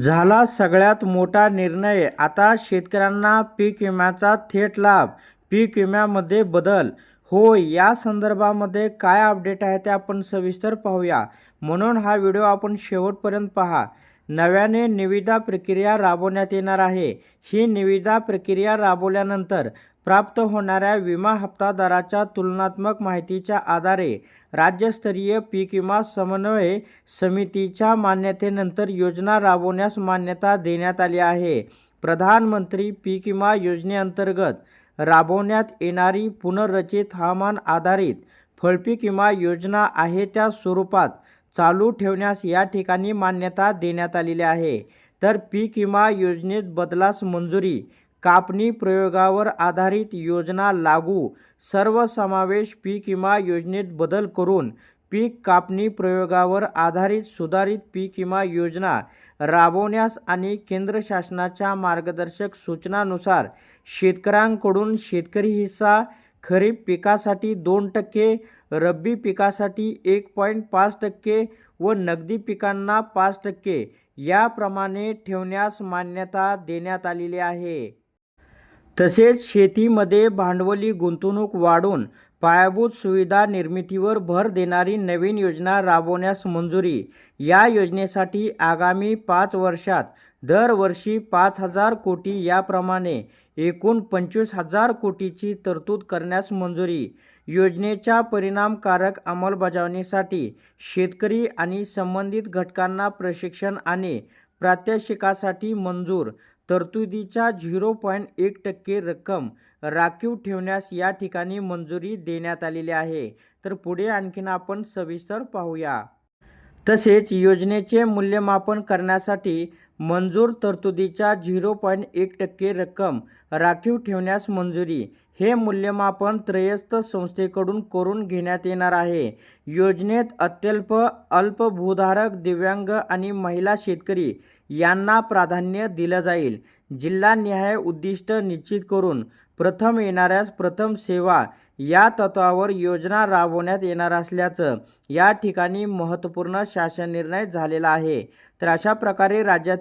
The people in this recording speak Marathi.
झाला सगळ्यात मोठा निर्णय. आता शेतकऱ्यांना पीक विम्याचा थेट लाभ पीक विम्यामध्ये बदल. हो या संदर्भामध्ये काय अपडेट आहे ते आपण सविस्तर पाहूया. म्हणून हा व्हिडिओ आपण शेवटपर्यंत पहा. नव्याने निविदा प्रक्रिया राबवण्यात येणार आहे. ही निविदा प्रक्रिया राबवल्यानंतर प्राप्त होणाऱ्या विमा हप्तादाराच्या तुलनात्मक माहितीच्या आधारे राज्यस्तरीय पीक विमा समन्वय समितीच्या मान्यतेनंतर योजना राबवण्यास मान्यता देण्यात आली आहे. प्रधानमंत्री पीक विमा योजनेअंतर्गत राबवण्यात येणारी पुनर्रचित हवामान आधारित फळपीक विमा योजना आहे. त्या स्वरूपात चालू ठेवण्यास या ठिकाणी मान्यता देण्यात आलेली आहे. तर पीक विमा योजनेत बदलास मंजुरी कापणी प्रयोगावर आधारित योजना लागू सर्वसमावेश पीक विमा योजनेत बदल करून पीक कापणी प्रयोगावर आधारित सुधारित पीक विमा योजना राबवण्यास आणि केंद्र शासनाच्या मार्गदर्शक सूचनानुसार शेतकऱ्यांकडून शेतकरी हिस्सा खरीप पिकासाठी दोन टक्के रब्बी पिकासाठी एक पॉईंट पाच टक्के व नगदी पिकांना पाच टक्के याप्रमाणे ठेवण्यास मान्यता देण्यात आलेली आहे. तसेच शेतीमध्ये भांडवली गुंतवणूक वाढवून पायाभूत सुविधा निर्मितीवर भर देणारी नवीन योजना राबवण्यास मंजुरी. या योजनेसाठी आगामी पाच वर्षात दरवर्षी पाच हजार कोटी याप्रमाणे एकूण पंचवीस हजार कोटीची तरतूद करण्यास मंजुरी. योजनेच्या परिणामकारक अंमलबजावणीसाठी शेतकरी आणि संबंधित घटकांना प्रशिक्षण आणि प्रात्यक्षिकासाठी मंजूर. तरतुदीच्या झिरो पॉईंट एक टक्के रक्कम राखीव ठेवण्यास या ठिकाणी मंजुरी देण्यात आलेली आहे. तर पुढे आणखीन आपण सविस्तर पाहूया. तसेच योजनेचे मूल्यमापन करण्यासाठी मंजूर तरतुदीच्या झिरो पॉईंट एक टक्के रक्कम राखीव ठेवण्यास मंजुरी. हे मूल्यमापन त्रयस्थ संस्थेकडून करून घेण्यात येणार आहे. योजनेत अत्यल्प अल्पभूधारक दिव्यांग आणि महिला शेतकरी यांना प्राधान्य दिलं जाईल. जिल्हानिहाय उद्दिष्ट निश्चित करून प्रथम येणाऱ्यास प्रथम सेवा या तत्वावर योजना राबवण्यात येणार असल्याचं या ठिकाणी महत्त्वपूर्ण शासन निर्णय झालेला आहे. तर अशा प्रकारे राज्यात